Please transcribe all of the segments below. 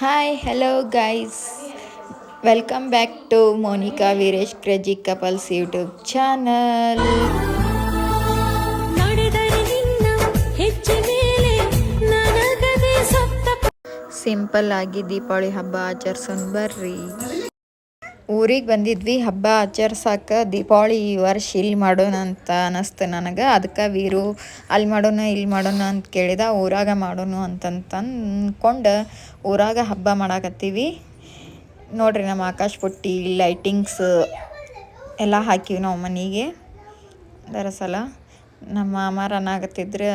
Hi hello guys welcome back to Monica Veeresh crazy couples YouTube channel simple ಆಗಿ ದೀಪಾವಳಿ ಹಬ್ಬ ಆಚರಿಸೋಣ ಬರ್ರಿ. ಊರಿಗೆ ಬಂದಿದ್ವಿ, ಹಬ್ಬ ಆಚರ್ಸಕ್ಕೆ ದೀಪಾವಳಿ ಈ ವರ್ಷ ಇಲ್ಲಿ ಮಾಡೋಣ ಅಂತ ಅನ್ನಿಸ್ತು ನನಗೆ. ಅದಕ್ಕೆ ವೀರು ಅಲ್ಲಿ ಮಾಡೋಣ, ಇಲ್ಲಿ ಮಾಡೋಣ ಅಂತ ಕೇಳಿದ, ಊರಾಗ ಮಾಡೋಣ ಅಂತಂತ ಅಂದ್ಕೊಂಡು ಊರಾಗ ಹಬ್ಬ ಮಾಡಾಕತ್ತೀವಿ. ನೋಡ್ರಿ ನಮ್ಮ ಆಕಾಶ್ ಪುಟ್ಟಿ ಲೈಟಿಂಗ್ಸ್ ಎಲ್ಲ ಹಾಕಿವಿ ನಾವು ಮನೆಗೆ. ದರಸಲ ನಮ್ಮ ಮಾಮಾರ ಅನ್ನಾಗತ್ತಿದ್ರೆ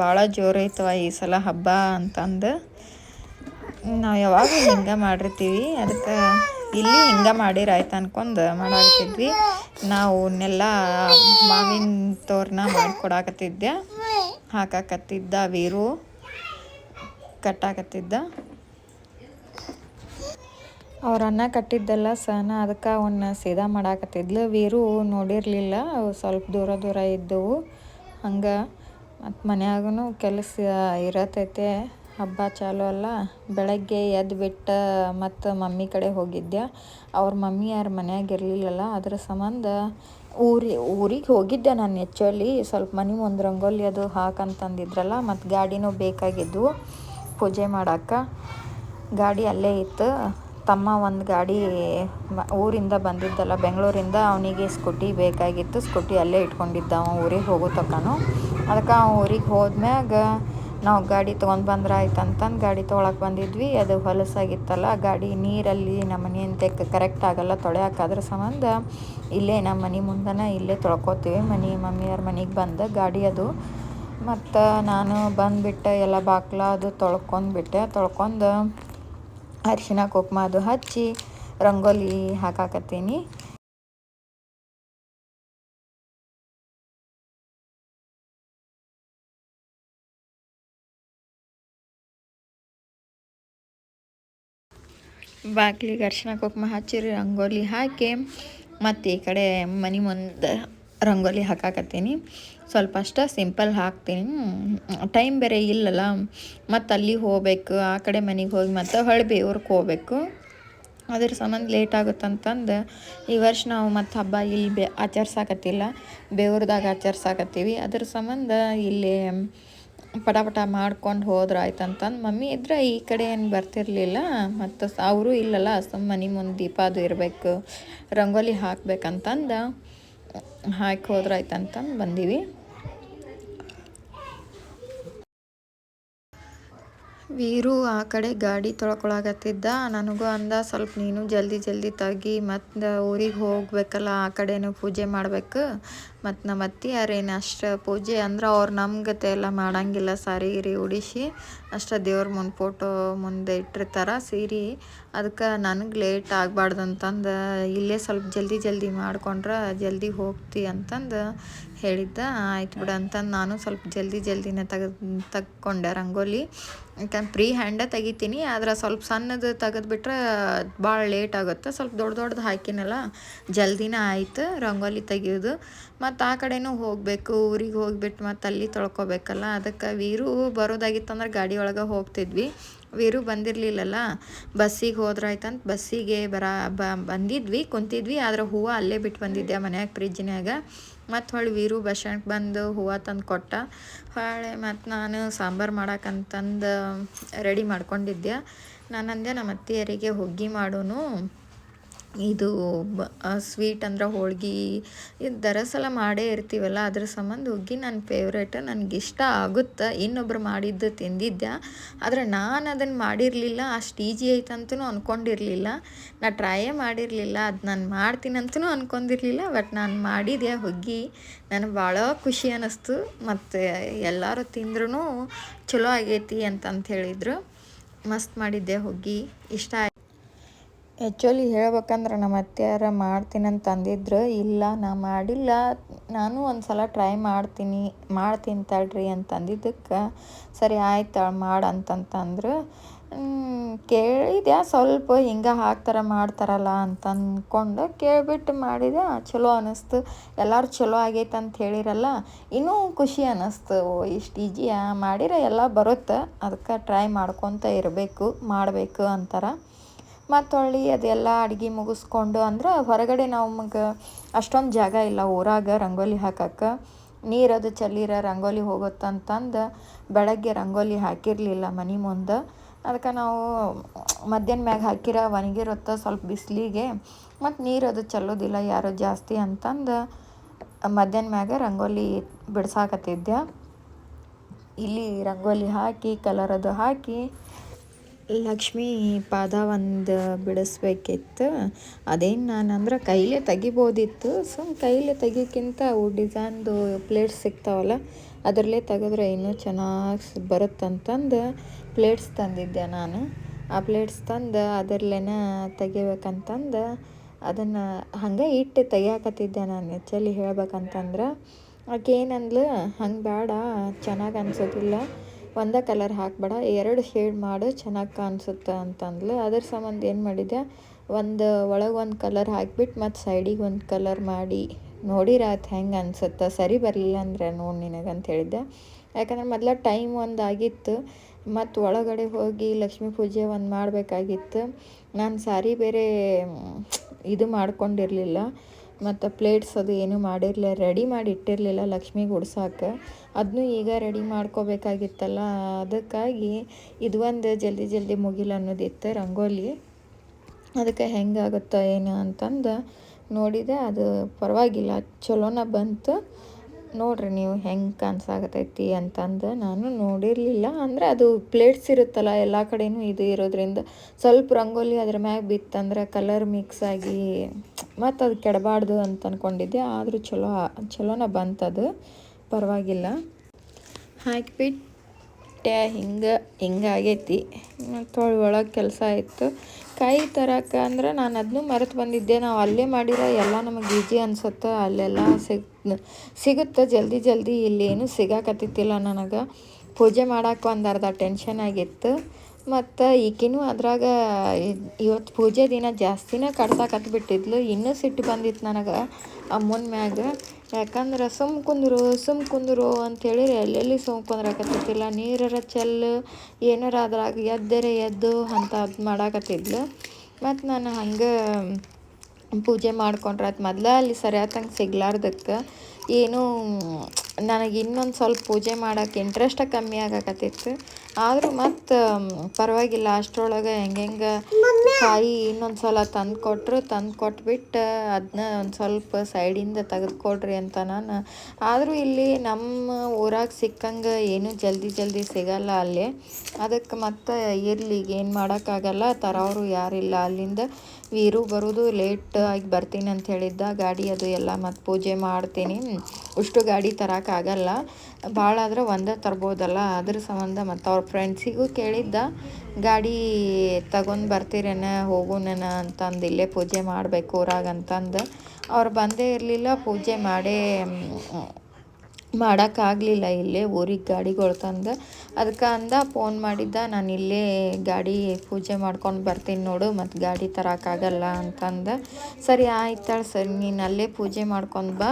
ಭಾಳ ಜೋರು ಐತವ ಈ ಸಲ ಹಬ್ಬ ಅಂತಂದು. ನಾವು ಯಾವಾಗ ಹಿಂಗೆ ಮಾಡಿರ್ತೀವಿ, ಅದಕ್ಕೆ ಇಲ್ಲಿ ಹಿಂಗೆ ಮಾಡಿರ ಆಯ್ತು ಅನ್ಕೊಂಡು ಮಾಡಾಕತ್ತಿದ್ವಿ. ನಾವು ಅವನ್ನೆಲ್ಲ ಮಾವಿನ ತೋರಣ ಮಾಡಿಕೊಡಾಕತ್ತಿದ್ದೆ ಹಾಕಾಕತ್ತಿದ್ದ ವೀರು. ಕಟ್ಟಾಕತ್ತಿದ್ದ. ಅವ್ರ ಅನ್ನ ಕಟ್ಟಿದ್ದೆಲ್ಲ ಸಹನ ಅದಕ್ಕೆ ಅವನ್ನ ಸೀದಾ ಮಾಡಾಕತ್ತಿದ್ಲು. ವೀರು ನೋಡಿರಲಿಲ್ಲ, ಸ್ವಲ್ಪ ದೂರ ದೂರ ಇದ್ದವು. ಹಂಗೆ ಮತ್ತು ಮನ್ಯಾಗೂ ಕೆಲಸ ಇರತೈತೆ. ಹಬ್ಬ ಚಾಲು ಅಲ್ಲ. ಬೆಳಗ್ಗೆ ಎದ್ದು ಬಿಟ್ಟು ಮತ್ತು ಮಮ್ಮಿ ಕಡೆ ಹೋಗಿದ್ದೆ ಅವ್ರ ಮಮ್ಮಿ ಯಾರು ಮನ್ಯಾಗ ಇರಲಿಲ್ಲಲ್ಲ, ಅದ್ರ ಸಂಬಂಧ ಊರಿ, ಊರಿಗೆ ಹೋಗಿದ್ದೆ ನಾನು ಆ್ಯಕ್ಚುಲಿ ಸ್ವಲ್ಪ ಮನೆ ಮುಂದೆ ರಂಗೋಲಿ ಅದು ಹಾಕಂತಂದಿದ್ರಲ್ಲ, ಮತ್ತು ಗಾಡಿನೂ ಬೇಕಾಗಿದ್ವು ಪೂಜೆ ಮಾಡಕ್ಕೆ. ಗಾಡಿ ಅಲ್ಲೇ ಇತ್ತು. ತಮ್ಮ ಒಂದು ಗಾಡಿ ಊರಿಂದ ಬಂದಿದ್ದಲ್ಲ, ಬೆಂಗಳೂರಿಂದ ಅವನಿಗೆ ಸ್ಕೂಟಿ ಬೇಕಾಗಿತ್ತು. ಸ್ಕೂಟಿ ಅಲ್ಲೇ ಇಟ್ಕೊಂಡಿದ್ದ ಅವ ಊರಿಗೆ ಹೋಗೋ ತಕ್ಕನು. ಅದಕ್ಕೆ ಅವ ಊರಿಗೆ ಹೋದ್ಮ್ಯಾಗ ನಾವು ಗಾಡಿ ತೊಗೊಂಡು ಬಂದ್ರೆ ಆಯ್ತು ಅಂತಂದು ಗಾಡಿ ತೊಗೊಳಕ್ಕೆ ಬಂದಿದ್ವಿ. ಅದು ಹೊಲಸಾಗಿತ್ತಲ್ಲ ಗಾಡಿ ನೀರಲ್ಲಿ ನಮ್ಮ ಮನೆ ಅಂತ ಕರೆಕ್ಟ್ ಆಗಲ್ಲ ಅದ್ರ ಸಂಬಂಧ ಇಲ್ಲೇ ನಮ್ಮ ಮನೆ ಮುಂದನ ಇಲ್ಲೇ ತೊಳ್ಕೊತೀವಿ. ಮನೆ ಮಮ್ಮಿಯವ್ರ ಮನೆಗೆ ಬಂದು ಗಾಡಿ ಅದು. ಮತ್ತು ನಾನು ಬಂದುಬಿಟ್ಟು ಎಲ್ಲ ಬಾಕ್ಲ ಅದು ತೊಳ್ಕೊಂಡ್ಬಿಟ್ಟೆ ತೊಳ್ಕೊಂಡು ಅರಿಶಿನ ಕುಕ್ಮ ಅದು ಹಚ್ಚಿ ರಂಗೋಲಿ ಹಾಕಾಕತ್ತೀನಿ. ಬಾಗಿಲಿಗೆ ಅರ್ಶಿನ ಕುಂಕುಮ ಹಚ್ಚಿರಿ, ರಂಗೋಲಿ ಹಾಕಿ, ಮತ್ತು ಈ ಕಡೆ ಮನೆ ಮುಂದೆ ರಂಗೋಲಿ ಹಾಕಾಕತ್ತೀನಿ. ಸ್ವಲ್ಪ ಅಷ್ಟ ಸಿಂಪಲ್ ಹಾಕ್ತೀನಿ. ಟೈಮ್ ಬೇರೆ ಇಲ್ಲಲ್ಲ. ಮತ್ತು ಅಲ್ಲಿ ಹೋಗ್ಬೇಕು, ಆ ಕಡೆ ಮನೆಗೆ ಹೋಗಿ ಮತ್ತು ಹೊಳೆ ಬೇವ್ರಿಗೆ ಹೋಗ್ಬೇಕು. ಅದ್ರ ಸಂಬಂಧ ಲೇಟ್ ಆಗುತ್ತಂತಂದು ಈ ವರ್ಷ ನಾವು ಮತ್ತು ಹಬ್ಬ ಇಲ್ಲಿ ಬೆ, ಆಚರ್ಸಾಕತ್ತಿಲ್ಲ. ಬೇವ್ರದಾಗ ಆಚರ್ಸಾಕತ್ತೀವಿ. ಅದ್ರ ಸಂಬಂಧ ಇಲ್ಲಿ ಪಟ ಪಟ ಮಾಡ್ಕೊಂಡು ಹೋದ್ರೆ ಆಯ್ತು ಅಂತಂದು ಮಮ್ಮಿ ಇದ್ರೆ ಈ ಕಡೆ ಏನು ಬರ್ತಿರಲಿಲ್ಲ, ಮತ್ತು ಅವರು ಇಲ್ಲಲ್ಲ ಸುಮ್ಮ ಮನೆ ಮುಂದೆ ದೀಪ ಅದು ಇರಬೇಕು, ರಂಗೋಲಿ ಹಾಕ್ಬೇಕಂತಂದು ಹಾಕಿ ಹೋದ್ರೆ ಆಯ್ತಂತಂದು ಬಂದೀವಿ. ವೀರು ಆ ಕಡೆ ಗಾಡಿ ತೊಳ್ಕೊಳಕತ್ತಿದ್ದ. ನನಗೂ ಅಂದ, ಸ್ವಲ್ಪ ನೀನು ಜಲ್ದಿ ಜಲ್ದಿ ತೆಗಿ ಮತ್ತು ಊರಿಗೆ ಹೋಗ್ಬೇಕಲ್ಲ, ಆ ಕಡೆನೂ ಪೂಜೆ ಮಾಡ್ಬೇಕು. ಮತ್ತು ನಮ್ಮ ಅತ್ತಿಯಾರೇನು ಅಷ್ಟು ಪೂಜೆ ಅಂದ್ರೆ ಅವ್ರು ನಮ್ಗತೆ ಎಲ್ಲ ಮಾಡಂಗಿಲ್ಲ, ಸಾರಿ ಗಿರಿ ಉಡಿಸಿ. ಅಷ್ಟು ದೇವ್ರ ಮುಂದೆ ಫೋಟೋ ಮುಂದೆ ಇಟ್ಟಿರ್ತಾರೆ, ಸೀರೆ. ಅದಕ್ಕೆ ನನಗೆ ಲೇಟ್ ಆಗಬಾರ್ದು ಅಂತಂದು ಇಲ್ಲೇ ಸ್ವಲ್ಪ ಜಲ್ದಿ ಜಲ್ದಿ ಮಾಡ್ಕೊಂಡ್ರೆ, ಜಲ್ದಿ ಹೋಗ್ತಿ ಅಂತಂದು. ಹೇಳಿದ್ದ, ಆಯ್ತು ಬಿಡು ಅಂತಂದು ನಾನು ಸ್ವಲ್ಪ ಜಲ್ದಿ ಜಲ್ದಿನೇ ತೆಗೆದು, ತಕ್ಕೊಂಡೆ ರಂಗೋಲಿ. ಯಾಕಂದ್ರೆ ಪ್ರೀ ಹ್ಯಾಂಡ ತೆಗಿತೀನಿ, ಆದ್ರೆ ಸ್ವಲ್ಪ ಸಣ್ಣದು ತೆಗೆದ್ಬಿಟ್ರೆ ಭಾಳ ಲೇಟ್ ಆಗುತ್ತೆ. ಸ್ವಲ್ಪ ದೊಡ್ಡ ದೊಡ್ಡದು ಹಾಕಿನಲ್ಲ, ಜಲ್ದಿನೇ ಆಯ್ತು ರಂಗೋಲಿ ತೆಗಿಯೋದು. ಮತ್ತು ಆ ಕಡೆನೂ ಹೋಗಬೇಕು, ಊರಿಗೆ ಹೋಗಿಬಿಟ್ಟು ಮತ್ತು ಅಲ್ಲಿ ತೊಳ್ಕೊಬೇಕಲ್ಲ, ಅದಕ್ಕೆ ವೀರು ಬರೋದಾಗಿತ್ತಂದ್ರೆ ಗಾಡಿ ಒಳಗೆ ಹೋಗ್ತಿದ್ವಿ. ವೀರು ಬಂದಿರಲಿಲ್ಲಲ್ಲ, ಬಸ್ಸಿಗೆ ಹೋದ್ರಾಯ್ತಂತ ಬಸ್ಸಿಗೆ ಬರ ಬಂದಿದ್ವಿ, ಕುಂತಿದ್ವಿ, ಆದ್ರೆ ಹೂವು ಅಲ್ಲೇ ಬಿಟ್ಟು ಬಂದಿದ್ದೆ ಮನ್ಯಾಗ ಫ್ರಿಜ್ನ್ಯಾಗ ಮತ್ತು ಹೊಳ್ಳಿ ವೀರು ಬಸ್ ಬಂದು ಹೂವು ತಂದು ಕೊಟ್ಟ. ಹೊಳ್ಳಿ ಮತ್ತು ನಾನು ಸಾಂಬಾರು ಮಾಡಕ್ಕಂತಂದು ರೆಡಿ ಮಾಡ್ಕೊಂಡಿದ್ದೆ. ನಾನು ಅಂದೆ ನಮ್ಮ ಅತ್ತೆಯರಿಗೆ ಹುಗ್ಗಿ ಮಾಡೋನು. ಇದು ಬ ಸ್ವೀಟ್ ಅಂದ್ರೆ ಹೋಳ್ಗೆ ಇದು ದರಸಲ ಮಾಡೇ ಇರ್ತೀವಲ್ಲ, ಅದ್ರ ಸಂಬಂಧ ಹುಗ್ಗಿ ನನ್ನ ಫೇವ್ರೇಟ್ ಇಷ್ಟ ಆಗುತ್ತೆ? ಇನ್ನೊಬ್ರು ಮಾಡಿದ್ದು ತಿಂದಿದ್ದೆ ಆದರೆ ನಾನು ಅದನ್ನು ಮಾಡಿರಲಿಲ್ಲ, ಅಷ್ಟು ಈಜಿ ಐತಂತೂ ಅಂದ್ಕೊಂಡಿರಲಿಲ್ಲ ನಾ ಟ್ರಯೇ ಮಾಡಿರಲಿಲ್ಲ, ಅದು ನಾನು ಮಾಡ್ತೀನಂತೂ ಅಂದ್ಕೊಂಡಿರಲಿಲ್ಲ ಬಟ್ ನಾನು ಮಾಡಿದೆ ಹುಗ್ಗಿ ನನಗೆ ಭಾಳ ಖುಷಿ ಅನ್ನಿಸ್ತು ಮತ್ತು ಎಲ್ಲರೂ ತಿಂದ್ರೂ ಚಲೋ ಆಗೈತಿ ಅಂತಂತ ಹೇಳಿದರು. ಮಸ್ತ್ ಮಾಡಿದ್ದೆ ಹುಗ್ಗಿ ಇಷ್ಟ ಆ್ಯಕ್ಚುಲಿ ಹೇಳ್ಬೇಕಂದ್ರೆ ನಮ್ಮ ಅತ್ತೆಯಾರ ಮಾಡ್ತೀನಂತ ಅಂದಿದ್ರು, ಇಲ್ಲ, ನಾ ಮಾಡಿಲ್ಲ, ನಾನು ಒಂದು ಸಲ ಟ್ರೈ ಮಾಡ್ತೀನಿ ಮಾಡ್ತೀನಿ ತಡ್ರಿ ಅಂತಂದಿದ್ದಕ್ಕೆ ಸರಿ ಆಯ್ತು ಮಾಡು ಅಂತಂತಂದ್ರು ಕೇಳಿದೆ ಸ್ವಲ್ಪ ಹಿಂಗೆ ಹಾಕ್ತಾರೆ ಮಾಡ್ತಾರಲ್ಲ ಅಂತ ಅಂದ್ಕೊಂಡು ಕೇಳಿಬಿಟ್ಟು ಮಾಡಿದೆ ಚಲೋ ಅನ್ನಿಸ್ತು ಎಲ್ಲರೂ ಚಲೋ ಆಗೈತೆ ಅಂತ ಹೇಳಿರಲ್ಲ, ಇನ್ನೂ ಖುಷಿ ಅನ್ನಿಸ್ತು ಓ, ಇಷ್ಟು ಈಜಿಯಾ, ಮಾಡಿರ ಎಲ್ಲ ಬರುತ್ತೆ ಅದಕ್ಕೆ ಟ್ರೈ ಮಾಡ್ಕೊತ ಇರಬೇಕು, ಮಾಡಬೇಕು ಅಂತಾರೆ. ಮತ್ತು ಹೊಳ್ಳಿ ಅದೆಲ್ಲ ಅಡುಗೆ ಮುಗಿಸ್ಕೊಂಡು ಅಂದ್ರೆ ಹೊರಗಡೆ ನಮಗೆ ಅಷ್ಟೊಂದು ಜಾಗ ಇಲ್ಲ. ಊರಾಗ ರಂಗೋಲಿ ಹಾಕಕ್ಕೆ ನೀರದು ಚಲ್ಲಿರ ರಂಗೋಲಿ ಹೋಗುತ್ತಂತಂದು ಬೆಳಗ್ಗೆ ರಂಗೋಲಿ ಹಾಕಿರಲಿಲ್ಲ ಮನೆ ಮುಂದೆ. ಅದಕ್ಕೆ ನಾವು ಮಧ್ಯಾಹ್ನ ಮ್ಯಾಗ ಹಾಕಿರ ಒಣಗಿರುತ್ತೆ ಸ್ವಲ್ಪ ಬಿಸಿಲಿಗೆ, ಮತ್ತು ನೀರು ಅದು ಚಲ್ಲೋದಿಲ್ಲ, ಯಾರು ಜಾಸ್ತಿ ಅಂತಂದು ಮಧ್ಯಾಹ್ನ ಮ್ಯಾಗ ರಂಗೋಲಿ ಬಿಡ್ಸಾಕತ್ತಿದ್ದೆ. ಇಲ್ಲಿ ರಂಗೋಲಿ ಹಾಕಿ ಕಲರ್ ಅದು ಹಾಕಿ ಲಕ್ಷ್ಮೀ ಪಾದ ಒಂದು ಬಿಡಿಸ್ಬೇಕಿತ್ತು. ಅದೇನು ನಾನು ಅಂದ್ರೆ ಕೈಲೇ ತೆಗಿಬೋದಿತ್ತು. ಸೊ ಕೈಲೇ ತೆಗಿಯೋಕ್ಕಿಂತ ಅವು ಡಿಸೈನ್ದು ಪ್ಲೇಟ್ಸ್ ಸಿಗ್ತಾವಲ್ಲ, ಅದರಲ್ಲೇ ತೆಗೆದ್ರೆ ಇನ್ನೂ ಚೆನ್ನಾಗಿ ಬರುತ್ತಂತಂದು ಪ್ಲೇಟ್ಸ್ ತಂದಿದ್ದೆ ನಾನು. ಆ ಪ್ಲೇಟ್ಸ್ ತಂದು ಅದರಲ್ಲೇನ ತೆಗಿಬೇಕಂತಂದು ಅದನ್ನು ಹಂಗೆ ಇಟ್ಟು ತೆಗಿಯಾಕತ್ತಿದ್ದೆ ನಾನು. ಹೆಚ್ಚಲ್ಲಿ ಹೇಳ್ಬೇಕಂತಂದ್ರೆ ಆಕೆ ಏನಂದ್ಲು ಹಂಗೆ ಬೇಡ ಚೆನ್ನಾಗಿ ಅನ್ಸೋದಿಲ್ಲ. ಒಂದೇ ಕಲರ್ ಹಾಕ್ಬೇಡ, ಎರಡು ಶೇಡ್ ಮಾಡು, ಚೆನ್ನಾಗಿ ಕಾಣಿಸುತ್ತೆ ಅಂತಂದ್ಲು. ಅದ್ರ ಸಂಬಂಧ ಏನು ಮಾಡಿದೆ ಒಂದು ಒಳಗೆ ಒಂದು ಕಲರ್ ಹಾಕಿಬಿಟ್ಟು ಮತ್ತು ಸೈಡಿಗೆ ಒಂದು ಕಲರ್ ಮಾಡಿ ನೋಡಿರಾತ್ ಹೆಂಗೆ ಅನ್ಸುತ್ತೆ, ಸರಿ ಬರಲಿಲ್ಲ ಅಂದರೆ ನೋಡಿ ನಿನಗಂತ ಹೇಳಿದ್ದೆ ಯಾಕಂದ್ರೆ ಮೊದಲ ಟೈಮ್ ಒಂದು ಆಗಿತ್ತು, ಮತ್ತು ಒಳಗಡೆ ಹೋಗಿ ಲಕ್ಷ್ಮೀ ಪೂಜೆ ಒಂದು ಮಾಡಬೇಕಾಗಿತ್ತು. ನಾನು ಸಾರಿ ಬೇರೆ, ಇದು ಮಾಡ್ಕೊಂಡಿರಲಿಲ್ಲ. ಮತ್ತು ಪ್ಲೇಟ್ಸ್ ಅದು ಏನೂ ಮಾಡಿರಲಿಲ್ಲ ರೆಡಿ ಮಾಡಿ ಇಟ್ಟಿರಲಿಲ್ಲ ಲಕ್ಷ್ಮಿ ಗುಡ್ಸಾಕೆ. ಅದನ್ನೂ ಈಗ ರೆಡಿ ಮಾಡ್ಕೋಬೇಕಾಗಿತ್ತಲ್ಲ, ಅದಕ್ಕಾಗಿ ಇದು ಒಂದು ಜಲ್ದಿ ಜಲ್ದಿ ಮುಗಿಲ್ಲ ಅನ್ನೋದಿತ್ತು ರಂಗೋಲಿ. ಅದಕ್ಕೆ ಹೆಂಗಾಗುತ್ತೋ ಏನು ಅಂತಂದು ನೋಡಿದೆ, ಅದು ಪರವಾಗಿಲ್ಲ, ಚಲೋನ ಬಂತು. ನೋಡ್ರಿ ನೀವು ಹೆಂಗೆ ಕಾಣಿಸಾಕತೈತಿ ಅಂತಂದು ನಾನು ನೋಡಿರಲಿಲ್ಲ. ಅಂದರೆ ಅದು ಪ್ಲೇಟ್ಸ್ ಇರುತ್ತಲ್ಲ ಎಲ್ಲ ಕಡೆಯೂ ಇದು ಇರೋದ್ರಿಂದ ಸ್ವಲ್ಪ ರಂಗೋಲಿ ಅದ್ರ ಮ್ಯಾಗ ಬಿತ್ತಂದ್ರೆ ಕಲರ್ ಮಿಕ್ಸ್ ಆಗಿ ಮತ್ತು ಅದು ಕೆಡಬಾರ್ದು ಅಂತ ಅಂದ್ಕೊಂಡಿದ್ದೆ ಆದರೂ ಚಲೋ ಚಲೋನ ಬಂತದು. ಪರವಾಗಿಲ್ಲ. ಹಾಕಿಬಿಟ್ಟೆ. ಹಿಂಗೆ ಹಿಂಗೆ ಆಗೈತಿ ಒಳಗೆ ಕೆಲಸ ಆಯಿತು. ಕಾಯಿ ತರಕ್ಕೆ ಅಂದ್ರೆ ನಾನು ಅದನ್ನೂ ಮರೆತು ಬಂದಿದ್ದೆ. ನಾವು ಅಲ್ಲೇ ಮಾಡಿರೋ ಎಲ್ಲ ನಮಗೆ ಈಜಿ ಅನ್ಸುತ್ತೆ, ಅಲ್ಲೆಲ್ಲ ಸಿಗ್, ಸಿಗುತ್ತೆ. ಜಲ್ದಿ ಜಲ್ದಿ ಇಲ್ಲೇನು ಸಿಗಾಕತ್ತಿತ್ತಿಲ್ಲ ನನಗೆ. ಪೂಜೆ ಮಾಡಕ್ಕೆ ಒಂದು ಅರ್ಧ ಟೆನ್ಷನ್ ಆಗಿತ್ತು. ಮತ್ತು ಈಕಿನೂ ಅದ್ರಾಗ ಇವತ್ತು ಪೂಜೆ ದಿನ ಜಾಸ್ತಿನೇ ಕಡ್ಸಾಕತ್ಬಿಟ್ಟಿದ್ಲು ಇನ್ನೂ ಸಿಟ್ಟು ಬಂದಿತ್ತು ನನಗೆ. ಅಮ್ಮನ ಮ್ಯಾಗ. ಯಾಕಂದ್ರೆ ಸುಮ್ ಕುಂದ್ರು ಸುಮ್ ಕುಂದ್ರು ಅಂಥೇಳಿ ಎಲ್ಲೆಲ್ಲಿ ಸುಮ್ ಕುಂದ್ರಾಕತ್ತಿಲ್ಲ ನೀರರ ಚೆಲ್ಲು ಏನಾರ ಅದ್ರಾಗ ಎದ್ದರೆ ಎದ್ದು ಅಂತ ಅದು ಮಾಡಾಕತ್ತಿದ್ಲು. ಮತ್ತು ನಾನು ಹಂಗೆ ಪೂಜೆ ಮಾಡ್ಕೊಂಡ್ರೆ ಅದು ಮೊದ್ಲ ಅಲ್ಲಿ ಸರಿಯಾದಂಗೆ ಸಿಗ್ಲಾರ್ದಕ್ಕೆ. ಏನೂ ನನಗೆ ಇನ್ನೊಂದು ಸ್ವಲ್ಪ ಪೂಜೆ ಮಾಡೋಕ್ಕೆ ಇಂಟ್ರೆಸ್ಟ ಕಮ್ಮಿ ಆಗಕತ್ತಿತ್ತು. ಆದರೂ ಮತ್ತು ಪರವಾಗಿಲ್ಲ, ಅಷ್ಟರೊಳಗೆ ಹೆಂಗೆ ಹೆಂಗೆ ಕಾಯಿ ಇನ್ನೊಂದು ಸಲ ತಂದು ಕೊಟ್ಟರು ತಂದು ಕೊಟ್ಬಿಟ್ಟು ಅದನ್ನ ಒಂದು ಸ್ವಲ್ಪ ಸೈಡಿಂದ ತೆಗೆದುಕೊಡ್ರಿ ಅಂತ ನಾನು. ಆದರೂ ಇಲ್ಲಿ ನಮ್ಮ ಊರಾಗ ಸಿಕ್ಕಂಗೆ ಏನೂ ಜಲ್ದಿ ಜಲ್ದಿ ಸಿಗಲ್ಲ ಅಲ್ಲಿ. ಅದಕ್ಕೆ ಮತ್ತು ಇರಲಿ ಈಗ ಏನು ಮಾಡೋಕ್ಕಾಗಲ್ಲ, ತರೋರು ಯಾರಿಲ್ಲ ಅಲ್ಲಿಂದ. ವೀರು ಬರೋದು ಲೇಟ್ ಆಗಿ ಬರ್ತೀನಿ ಅಂತ ಹೇಳಿದ್ದ. ಗಾಡಿ ಅದು ಎಲ್ಲ ಮತ್ತು ಪೂಜೆ ಮಾಡ್ತೀನಿ. ಅಷ್ಟು ಗಾಡಿ ತರೋಕ್ಕಾಗಲ್ಲ ಭಾಳ ಆದ್ರೆ ಒಂದೇ ತರ್ಬೋದಲ್ಲ. ಅದ್ರ ಸಂಬಂಧ ಮತ್ತು ಅವ್ರ ಫ್ರೆಂಡ್ಸಿಗೂ ಕೇಳಿದ್ದ. ಗಾಡಿ ತಗೊಂಡು ಬರ್ತೀರೇನ ಹೋಗೋಣ ಅಂತಂದು ಇಲ್ಲೇ ಪೂಜೆ ಮಾಡಬೇಕು ಊರಾಗ ಅಂತಂದು. ಅವ್ರು ಬಂದೇ ಇರಲಿಲ್ಲ. ಪೂಜೆ ಮಾಡೇ ಮಾಡೋಕ್ಕಾಗಲಿಲ್ಲ ಇಲ್ಲೇ ಊರಿಗೆ ಗಾಡಿಗಳು ತಂದು. ಅದಕ್ಕೆ ಅಂದ, ಫೋನ್ ಮಾಡಿದ್ದ, ನಾನು ಇಲ್ಲೇ ಗಾಡಿ ಪೂಜೆ ಮಾಡ್ಕೊಂಡು ಬರ್ತೀನಿ ನೋಡು, ಮತ್ತು ಗಾಡಿ ತರೋಕ್ಕಾಗಲ್ಲ ಅಂತಂದ. ಸರಿ ಆಯ್ತಾಳೆ ಸರಿ, ನೀನು ಅಲ್ಲೇ ಪೂಜೆ ಮಾಡ್ಕೊಂಡು ಬಾ,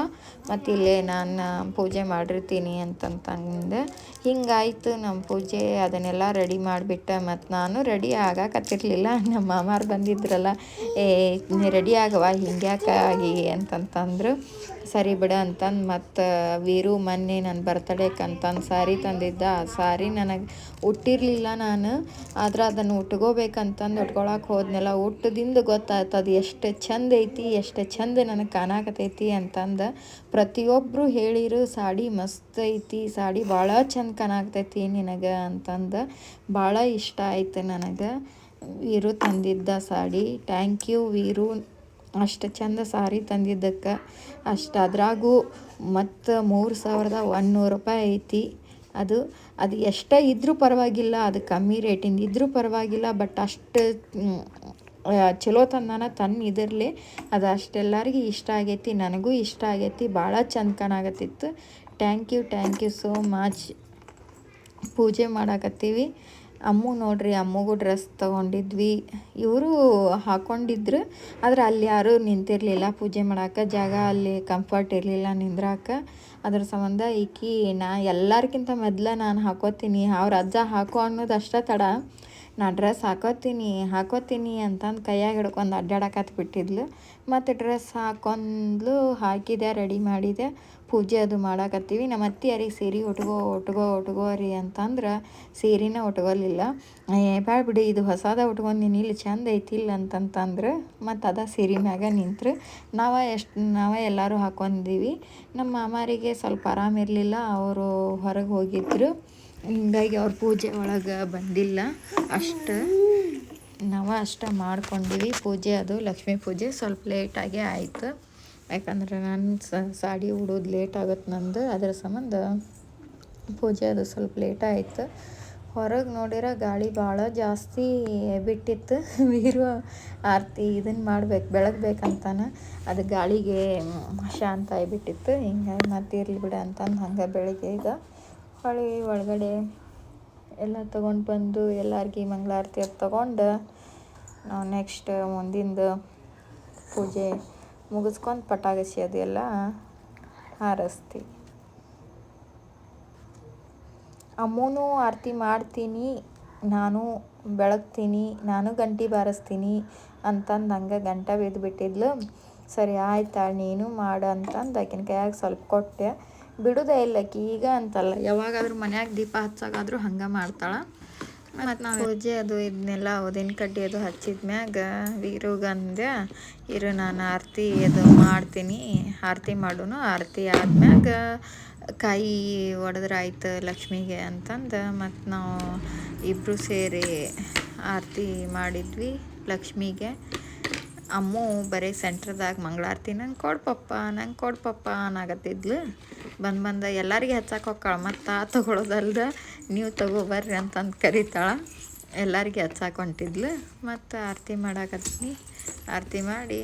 ಮತ್ತು ಇಲ್ಲೇ ನಾನು ಪೂಜೆ ಮಾಡಿರ್ತೀನಿ ಅಂತಂತಂದೆ ಹಿಂಗಾಯಿತು ನಮ್ಮ ಪೂಜೆ ಅದನ್ನೆಲ್ಲ ರೆಡಿ ಮಾಡಿಬಿಟ್ಟೆ, ಮತ್ತು ನಾನು ರೆಡಿ ಆಗಾಕತ್ತಿರಲಿಲ್ಲ. ನಮ್ಮ ಮಾಮಾರು ಬಂದಿದ್ರಲ್ಲ, ಏ, ರೆಡಿ ಆಗವ ಹಿಂಗ್ಯಾಕಾಗಿ ಅಂತಂತಂದರು ಸರಿ ಬಿಡ ಅಂತಂದು, ಮತ್ತು ವೀರು ಮೊನ್ನೆ ನನ್ನ ಬರ್ತಡೇಕ್ಕೆ ಅಂತಂದು ಸಾರಿ ತಂದಿದ್ದ. ಆ ಸಾರಿ ನನಗೆ ಉಟ್ಟಿರಲಿಲ್ಲ ನಾನು. ಆದ್ರೆ ಅದನ್ನು ಉಟ್ಕೋಬೇಕಂತಂದು ಉಟ್ಕೊಳಕ್ಕೆ ಹೋದ್ನೆಲ್ಲ. ಉಟ್ಟದಿಂದ ಗೊತ್ತಾಯ್ತು ಅದು ಎಷ್ಟು ಚಂದ ಐತಿ, ಎಷ್ಟು ಚಂದ ನನಗೆ ಕಾಣಾಕತೈತಿ ಅಂತಂದು ಪ್ರತಿಯೊಬ್ಬರು ಹೇಳಿರು, ಸಾಡಿ ಮಸ್ತ್ ಐತಿ, ಸಾಡಿ ಭಾಳ ಚಂದ ಕಾಣಾಕತೈತಿ ನಿನಗೆ ಅಂತಂದು ಭಾಳ ಇಷ್ಟ ಆಯ್ತು ನನಗೆ. ವೀರು ತಂದಿದ್ದ ಸಾಡಿ. Thank you Veeru. ಅಷ್ಟು ಚಂದ ಸಾರಿ ತಂದಿದ್ದಕ್ಕೆ. ಅಷ್ಟು ಅದ್ರಾಗೂ ಮತ್ತು ಮೂರು ಸಾವಿರದ ಒಂದುನೂರು ರೂಪಾಯಿ ಐತಿ. ಅದು ಅದು ಎಷ್ಟೇ ಇದ್ದರೂ ಪರವಾಗಿಲ್ಲ, ಅದು ಕಮ್ಮಿ ರೇಟಿಂದ ಇದ್ದರೂ ಪರವಾಗಿಲ್ಲ ಬಟ್ ಅಷ್ಟು ಚಲೋ ತಂದಾನ ತನ್ನ ಇದರಲ್ಲೇ ಅದು ಅಷ್ಟೆಲ್ಲರಿಗೂ ಇಷ್ಟ ಆಗೈತಿ, ನನಗೂ ಇಷ್ಟ ಆಗೈತಿ, ಭಾಳ ಚಂದ ಕಾಣಾಕತ್ತಿತ್ತು thank you thank you so much ಪೂಜೆ ಮಾಡಾಕತ್ತೀವಿ. ಅಮ್ಮು ನೋಡ್ರಿ, ಅಮ್ಮಗೂ ಡ್ರೆಸ್ ತೊಗೊಂಡಿದ್ವಿ. ಇವರು ಹಾಕ್ಕೊಂಡಿದ್ರು ಆದ್ರೆ ಅಲ್ಲಿ ಯಾರೂ ನಿಂತಿರಲಿಲ್ಲ. ಪೂಜೆ ಮಾಡಕ್ಕೆ ಜಾಗ ಅಲ್ಲಿ ಕಂಫರ್ಟ್ ಇರಲಿಲ್ಲ ನಿಂದ್ರಾಕ. ಅದ್ರ ಸಂಬಂಧ ಈಕಿ, ನಾ ಎಲ್ಲರಿಗಿಂತ ಮೊದ್ಲು ನಾನು ಹಾಕೋತೀನಿ. ಅವ್ರ ಅಜ್ಜ ಹಾಕೋ ಅನ್ನೋದು ಅಷ್ಟೇ ತಡ. ನಾ ಡ್ರೆಸ್ ಹಾಕೋತೀನಿ ಹಾಕೋತೀನಿ ಅಂತಂದು ಕೈಯಾಗ ಹಿಡ್ಕೊಂಡು ಅಡ್ಡಾಡಕತ್ ಬಿಟ್ಟಿದ್ಲು ಮತ್ತು ಡ್ರೆಸ್ ಹಾಕೊಂಡ್ಲು, ಹಾಕಿದೆ ರೆಡಿ ಮಾಡಿದೆ. ಪೂಜೆ ಅದು ಮಾಡಾಕತ್ತೀವಿ. ನಮ್ಮ ಅತ್ತಿಯರಿಗೆ ಸೀರೆ ಉಟ್ಕೋ ಉಟ್ಕೋ ರೀ ಅಂತಂದ್ರೆ ಸೀರೆನ ಉಟ್ಕೊಲಿಲ್ಲ. ಏ, ಬ್ಯಾಡ ಬಿಡಿ, ಇದು ಹೊಸದ ನೀನು ಇಲ್ಲಿ ಚಂದ ಐತಿಲ್ಲ ಅಂತಂತಂದ್ರೆ ಮತ್ತು ಅದ ಸೀರೆ ಮ್ಯಾಗ ನಿಂತ್ರು. ನಾವ ಎಷ್ಟು, ನಾವ ಎಲ್ಲರೂ ಹಾಕೊಂಡೀವಿ ನಮ್ಮ ಮಾಮಾರಿಗೆ ಸ್ವಲ್ಪ ಆರಾಮಿರಲಿಲ್ಲ ಅವರು ಹೊರಗೆ ಹೋಗಿದ್ರು. ಹಿಂಗಾಗಿ ಅವ್ರ ಪೂಜೆ ಒಳಗೆ ಬಂದಿಲ್ಲ. ಅಷ್ಟು, ನಾವು ಅಷ್ಟ ಮಾಡ್ಕೊಂಡಿವಿ. ಪೂಜೆ ಅದು ಲಕ್ಷ್ಮೀ ಪೂಜೆ ಸ್ವಲ್ಪ ಲೇಟಾಗೆ ಆಯಿತು. ಯಾಕಂದ್ರೆ ನಾನು ಸಾಡಿ ಉಡೋದು ಲೇಟ್ ಆಗತ್ತೆ ನಂದು. ಅದರ ಸಂಬಂಧ ಪೂಜೆ ಅದು ಸ್ವಲ್ಪ ಲೇಟ್ ಆಯಿತು. ಹೊರಗೆ ನೋಡಿರ ಗಾಳಿ ಭಾಳ ಜಾಸ್ತಿ ಬಿಟ್ಟಿತ್ತು. ವೀರು ಆರತಿ ಇದನ್ನು ಮಾಡ್ಬೇಕು, ಬೆಳಗ್ಬೇಕಂತಾನೆ. ಅದು ಗಾಳಿಗೆ ಶಾಂತ ಆಗಿಬಿಟ್ಟಿತ್ತು. ಹಿಂಗಾಗಿ ಮತ್ತೆ ಇರಲಿ ಬಿಡ ಅಂತಂದು ಹಂಗೆ ಬೆಳಗ್ಗೆ ಈಗ. ಹೊಳಿ ಒಳಗಡೆ ಎಲ್ಲ ತೊಗೊಂಡು ಬಂದು ಎಲ್ಲರಿಗೆ ಮಂಗಳಾರತಿ ಅದು ತೊಗೊಂಡು ನಾವು ನೆಕ್ಸ್ಟ್ ಮುಂದಿಂದು ಪೂಜೆ ಮುಗಿಸ್ಕೊಂಡು ಪಟಾಗಸಿ ಅದೆಲ್ಲ ಹಾರಿಸ್ತೀವಿ ಅಮ್ಮನೂ ಆರತಿ ಮಾಡ್ತೀನಿ, ನಾನು ಬೆಳಗ್ತೀನಿ, ನಾನು ಗಂಟೆ ಬಾರಿಸ್ತೀನಿ ಅಂತಂದು ಹಂಗೆ ಗಂಟ ಬಿದ್ದು ಬಿಟ್ಟಿದ್ಲು ಸರಿ ಆಯ್ತಾ ನೀನು ಮಾಡು ಅಂತಂದು ಆಕಿನ ಕೈಯಾಗ ಸ್ವಲ್ಪ ಕೊಟ್ಟೆ. ಬಿಡುದೇ ಇಲ್ಲ ಆಕಿ ಈಗ ಅಂತಲ್ಲ, ಯಾವಾಗಾದ್ರೂ ಮನ್ಯಾಗ ದೀಪ ಹಚ್ಚಾಗಾದ್ರೂ ಹಂಗೆ ಮಾಡ್ತಾಳೆ. ಮತ್ತು ಪೂಜೆ ಅದು ಇದನ್ನೆಲ್ಲ ಉದಿನ ಕಡ್ಡಿ ಅದು ಹಚ್ಚಿದ ಮ್ಯಾಗ ವೀರುಗಂದೆ ಇರು ನಾನು ಆರತಿ ಅದು ಮಾಡ್ತೀನಿ, ಆರತಿ ಮಾಡೋನು, ಆರತಿ ಆದ್ಮ್ಯಾಗ ಕಾಯಿ ಒಡೆದ್ರೆ ಆಯ್ತು ಲಕ್ಷ್ಮಿಗೆ ಅಂತಂದು, ಮತ್ತು ನಾವು ಇಬ್ಬರು ಸೇರಿ ಆರತಿ ಮಾಡಿದ್ವಿ ಲಕ್ಷ್ಮಿಗೆ. ಅಮ್ಮು ಬರೀ ಸೆಂಟ್ರದಾಗ ಮಂಗಳಾರತಿ, ನಂಗೆ ಕೊಡು ಪಪ್ಪ, ನಂಗೆ ಕೊಡು ಪಪ್ಪ ಅನ್ನಕತ್ತಿದ್ಲು ಬಂದು ಬಂದು ಎಲ್ಲರಿಗೆ ಹಚ್ಚಕ್ಕೆ ಹೋಕ್ಕಾಳೆ ಮತ್ತು ಆ ತೊಗೊಳೋದಲ್ದ ನೀವು ತಗೋ ಬರ್ರಿ ಅಂತಂದು ಕರೀತಾಳೆ. ಎಲ್ಲರಿಗೆ ಹಚ್ಚಕ್ಕೆ ಹೊಂಟಿದ್ಲು. ಮತ್ತು ಆರತಿ ಮಾಡಾಕತ್ತೀನಿ ಆರತಿ ಮಾಡಿ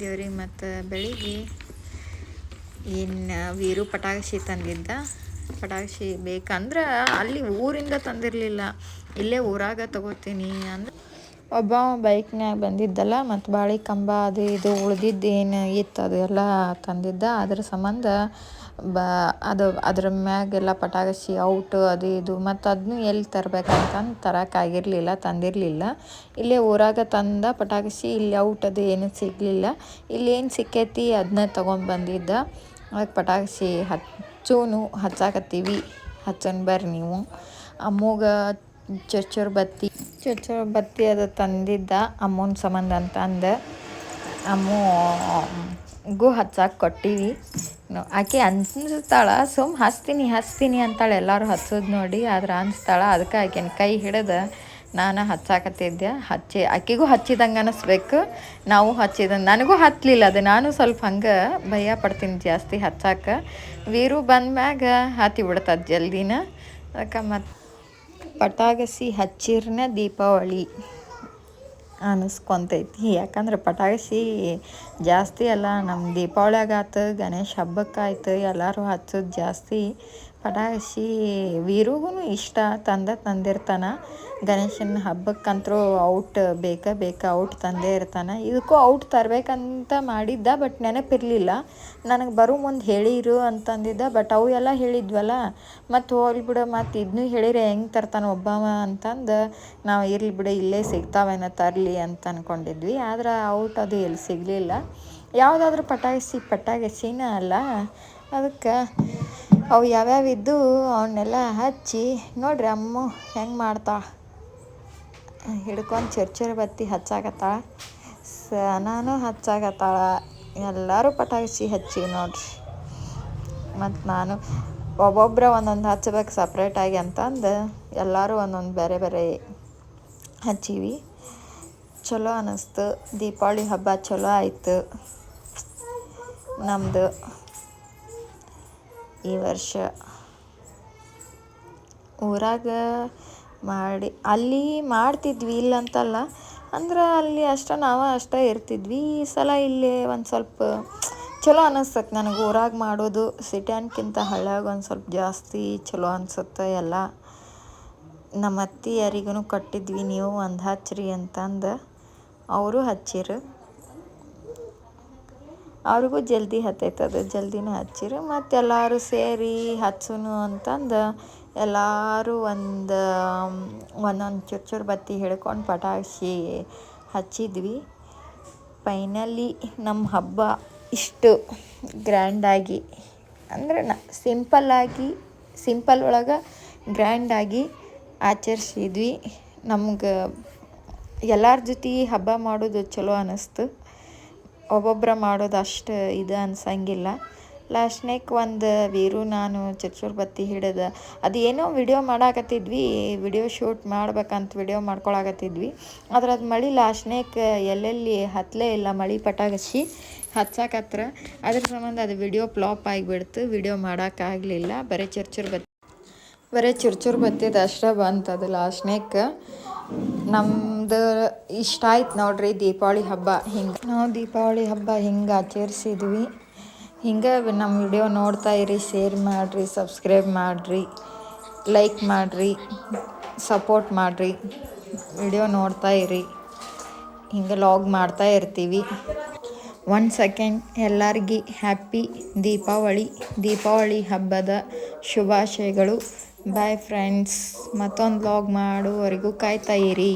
ದೇವ್ರಿಗೆ ಮತ್ತು ಬೆಳಿಗ್ಗೆ ಇನ್ನು ವೀರು ಪಟಾಕ್ಷಿ ತಂದಿದ್ದ. ಪಟಾಕ್ಷಿ ಬೇಕಂದ್ರೆ ಅಲ್ಲಿ ಊರಿಂದ ತಂದಿರಲಿಲ್ಲ. ಇಲ್ಲೇ ಊರಾಗ ತಗೋತೀನಿ ಅಂದ್ರೆ ಒಬ್ಬ ಬೈಕ್ನಾಗ ಬಂದಿದ್ದಲ್ಲ, ಮತ್ತು ಬಾಳೆ ಕಂಬ ಅದು ಇದು ಉಳ್ದಿದ್ದು ಏನು ಇತ್ತು ಅದೆಲ್ಲ ತಂದಿದ್ದ. ಅದ್ರ ಸಂಬಂಧ ಬ, ಅದು ಅದ್ರ ಮ್ಯಾಗೆಲ್ಲ ಪಟಾಕಿ ಔಟ್ ಅದು ಇದು ಮತ್ತು ಅದನ್ನು ಎಲ್ಲಿ ತರಬೇಕಂತಂದು ತರೋಕ್ಕಾಗಿರಲಿಲ್ಲ ತಂದಿರಲಿಲ್ಲ. ಇಲ್ಲೇ ಊರಾಗ ತಂದ ಪಟಾಕಿ ಇಲ್ಲಿ ಔಟ್ ಅದು ಏನೂ ಸಿಗಲಿಲ್ಲ. ಇಲ್ಲಿ ಏನು ಸಿಕ್ಕೈತಿ ಅದನ್ನ ತೊಗೊಂಡು ಬಂದಿದ್ದ ಅದಕ್ಕೆ ಪಟಾಕಿ ಹಚ್ಚೂನು ಹಚ್ಚಾಕತ್ತೀವಿ. ಹಚ್ಚನ್ ಬರ್ರಿ ನೀವು. ಅಮ್ಮಗ ಚೊಚ್ಚರ ಬತ್ತಿ ಚೊಚ್ಚರ ಬತ್ತಿ ಅದು ತಂದಿದ್ದ. ಅಮ್ಮನ ಸಂಬಂಧ ಅಂತ ಅಂದ ಅಮ್ಮಗೂ ಹಚ್ಚಕ್ಕೆ ಕೊಟ್ಟಿವಿ. ಆಕೆ ಅನ್ಸ್ತಾಳ ಸುಮ್ ಹಚ್ತೀನಿ ಹಚ್ತೀನಿ ಅಂತಾಳೆ. ಎಲ್ಲರೂ ಹಚ್ಚೋದು ನೋಡಿ, ಆದ್ರೆ ಅನ್ಸ್ತಾಳ ಅದಕ್ಕೆ ಆಕೆನ ಕೈ ಹಿಡಿದು ನಾನು ಹಚ್ಚಾಕತ್ತಿದ್ದೆ. ಹಚ್ಚಿ, ಆಕೆಗೂ ಹಚ್ಚಿದಂಗೆ ಅನ್ನಿಸ್ಬೇಕು ನಾವು ಹಚ್ಚಿದ ನನಗೂ ಹತ್ತಲಿಲ್ಲ ಅದು ನಾನು ಸ್ವಲ್ಪ ಹಂಗೆ ಭಯ ಪಡ್ತೀನಿ ಜಾಸ್ತಿ ಹಚ್ಚಾಕ. ವೀರು ಬಂದ್ಮ್ಯಾಗ ಹತ್ತಿ ಬಿಡ್ತದೆ ಜಲ್ದಿನ. ಅದಕ್ಕೆ ಮತ್ತು ಪಟಾಗಸಿ ಹಚ್ಚಿರ್ನ ದೀಪಾವಳಿ. ಅನಿಸ್ಕೊಂತೈತಿ. ಯಾಕಂದ್ರೆ ಪಟಾಕಿ ಜಾಸ್ತಿ ಅಲ್ಲ ನಮ್ಮ ದೀಪಾವಳಿಯಾಗ ಆತು ಗಣೇಶ ಹಬ್ಬಕ್ಕಾಯ್ತು ಎಲ್ಲರೂ ಹಚ್ಚೋದು ಜಾಸ್ತಿ. ಪಟಾಕಿ ವೀರಿಗೂ ಇಷ್ಟ ತಂದ ತಂದಿರ್ತಾನ. ಗಣೇಶನ ಹಬ್ಬಕ್ಕಂತೂ ಔಟ್ ಬೇಕೇ, ಬೇಕಾ ಔಟ್ ತಂದೇ ಇರ್ತಾನೆ. ಇದಕ್ಕೂ ಔಟ್ ತರಬೇಕಂತ ಮಾಡಿದ್ದ, ಬಟ್ ನೆನಪಿರಲಿಲ್ಲ. ನನಗೆ ಬರೋ ಮುಂದೆ ಹೇಳಿರು ಅಂತಂದಿದ್ದ, ಬಟ್ ಅವು ಎಲ್ಲ ಹೇಳಿದ್ವಲ್ಲ. ಮತ್ತು ಹೋಗ್ಲಿ ಬಿಡು ಮತ್ತು ಇದನ್ನೂ ಹೇಳಿರೆ, ಹೆಂಗೆ ತರ್ತಾನೆ ಒಬ್ಬವ ಅಂತಂದು, ನಾವು ಇರಲಿ ಬಿಡು, ಇಲ್ಲೇ ಸಿಗ್ತಾವೇನೋ ತರಲಿ ಅಂತ ಅಂದ್ಕೊಂಡಿದ್ವಿ ಆದ್ರೆ ಔಟ್ ಅದು ಎಲ್ಲಿ ಸಿಗಲಿಲ್ಲ. ಯಾವುದಾದ್ರೂ ಪಟಾಕಿ ಪಟಾಕಿಸಿನ ಅಲ್ಲ. ಅದಕ್ಕೆ ಅವು ಯಾವ್ಯಾವ ಇದ್ದು ಅವನ್ನೆಲ್ಲ ಹಚ್ಚಿ ನೋಡ್ರಿ ಅಮ್ಮ ಹೆಂಗೆ ಮಾಡ್ತಾ. ಹಿಡ್ಕೊಂಡು ಚರ್ಚರ್ ಬತ್ತಿ ಹಚ್ಚಾಕತ್ತಾಳ. ಸನಾನು ನಾನು ಹಚ್ಚಾಕತ್ತಾಳ. ಎಲ್ಲರೂ ಪಟಾಕಿ ಹಚ್ಚಿ ನೋಡ್ರಿ. ಮತ್ತು ನಾನು ಒಬ್ಬೊಬ್ಬರ ಒಂದೊಂದು ಹಚ್ಚಬೇಕು ಸಪ್ರೇಟಾಗಿ ಅಂತಂದು ಎಲ್ಲರೂ ಒಂದೊಂದು ಬೇರೆ ಬೇರೆ ಹಚ್ಚೀವಿ. ಚಲೋ ಅನ್ನಿಸ್ತು ದೀಪಾವಳಿ ಹಬ್ಬ ಚಲೋ ಆಯಿತು. ನಮ್ಮದು ಈ ವರ್ಷ ಊರಾಗ ಮಾಡಿ, ಅಲ್ಲಿ ಮಾಡ್ತಿದ್ವಿ ಇಲ್ಲ ಅಂತಲ್ಲ ಅಂದ್ರೆ ಅಲ್ಲಿ ಅಷ್ಟೇ ನಾವು ಅಷ್ಟೇ ಇರ್ತಿದ್ವಿ. ಈ ಸಲ ಇಲ್ಲಿ ಒಂದು ಸ್ವಲ್ಪ ಚಲೋ ಅನ್ನಿಸ್ತೈತೆ ನನಗೆ. ಊರಾಗ ಮಾಡೋದು ಸಿಟ್ಯಾನ್ಕಿಂತ ಹಳ್ಳ್ಯಾಗ ಒಂದು ಸ್ವಲ್ಪ ಜಾಸ್ತಿ ಚಲೋ ಅನಿಸುತ್ತೆ ಎಲ್ಲ. ನಮ್ಮ ಅತ್ತಿಯರಿಗೂ ಕೊಟ್ಟಿದ್ವಿ. ನೀವು ಒಂದು ಹಚ್ಚಿರಿ ಅಂತಂದು. ಅವರು ಹಚ್ಚಿರು. ಅವ್ರಿಗೂ ಜಲ್ದಿ ಹತ್ತೈತದು, ಜಲ್ದಿನೇ ಹಚ್ಚಿರಿ. ಮತ್ತು ಎಲ್ಲರೂ ಸೇರಿ ಹಚ್ಚುನು ಅಂತಂದು ಎಲ್ಲರೂ ಒಂದು ಒಂದೊಂದು ಚೂರು ಚೂರು ಬತ್ತಿ ಹಿಡ್ಕೊಂಡು ಪಟಾಕಿ ಹಚ್ಚಿದ್ವಿ. ಫೈನಲಿ ನಮ್ಮ ಹಬ್ಬ ಇಷ್ಟು ಗ್ರ್ಯಾಂಡಾಗಿ, ಅಂದ್ರೆ ನ ಸಿಂಪಲ್ಲಾಗಿ ಸಿಂಪಲ್ ಒಳಗೆ ಗ್ರ್ಯಾಂಡಾಗಿ ಆಚರಿಸಿದ್ವಿ. ನಮ್ಗೆ ಎಲ್ಲರ ಜೊತೆ ಹಬ್ಬ ಮಾಡೋದು ಚಲೋ ಅನ್ನಿಸ್ತು ಒಬ್ಬೊಬ್ಬರ ಮಾಡೋದು ಅಷ್ಟು ಇದು ಅನ್ಸಂಗಿಲ್ಲ. ಲಾಸ್ಟ್ನೇಕ್ ಒಂದು ವೀರು ನಾನು ಚಚ್ಚೂರು ಬತ್ತಿ ಹಿಡಿದು, ಅದು ಏನೋ ವಿಡಿಯೋ ಮಾಡಾಕತ್ತಿದ್ವಿ ವಿಡಿಯೋ ಶೂಟ್ ಮಾಡ್ಬೇಕಂತ ವಿಡಿಯೋ ಮಾಡ್ಕೊಳಕತ್ತಿದ್ವಿ. ಆದ್ರೆ ಅದು ಮಳೆ ಲಾಸ್ಟ್ನೇಕ್ ಎಲ್ಲೆಲ್ಲಿ ಹತ್ತಲೇ ಇಲ್ಲ, ಮಳೆ ಪಟಾಗಿಸಿ ಹಚ್ಚಾಕತ್ರ ಅದ್ರ ಸಂಬಂಧ ಅದು ವಿಡಿಯೋ ಫ್ಲಾಪ್ ಆಗಿಬಿಡ್ತು ವಿಡಿಯೋ ಮಾಡೋಕ್ಕಾಗಲಿಲ್ಲ ಬರೀ ಚುರ್ಚೂರು ಬತ್ತಿ, ಬರೀ ಚುರ್ಚುರು ಬತ್ತಿದ ಅಷ್ಟೇ ಬಂತು ಅದು ಲಾಸ್ಟ್ನೇಕ್ ನಮ್ದು ಇಷ್ಟ ಆಯ್ತು ನೋಡ್ರಿ ದೀಪಾವಳಿ ಹಬ್ಬ ಹಿಂಗೆ. ನಾವು ದೀಪಾವಳಿ ಹಬ್ಬ ಹಿಂಗೆ ಆಚರಿಸಿದ್ವಿ. ಹಿಂಗೆ ನಮ್ಮ ವಿಡಿಯೋ ನೋಡ್ತಾ ಇರಿ ಶೇರ್ ಮಾಡಿರಿ ಸಬ್ಸ್ಕ್ರೈಬ್ ಮಾಡಿರಿ ಲೈಕ್ ಮಾಡಿರಿ ಸಪೋರ್ಟ್ ಮಾಡಿರಿ. ವಿಡಿಯೋ ನೋಡ್ತಾ ಇರಿ. ಹಿಂಗೆ ಲಾಗ್ ಮಾಡ್ತಾ ಇರ್ತೀವಿ. ಒಂದು ಸೆಕೆಂಡ್ ಎಲ್ಲರಿಗೆ ಹ್ಯಾಪಿ ದೀಪಾವಳಿ. ದೀಪಾವಳಿ ಹಬ್ಬದ ಶುಭಾಶಯಗಳು. ಬಾಯ್ ಫ್ರೆಂಡ್ಸ್ ಮತ್ತೊಂದು ವ್ಲಾಗ್ ಮಾಡುವವರೆಗೂ ಕಾಯ್ತಾ ಇರಿ.